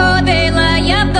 ходила я в долину по червоною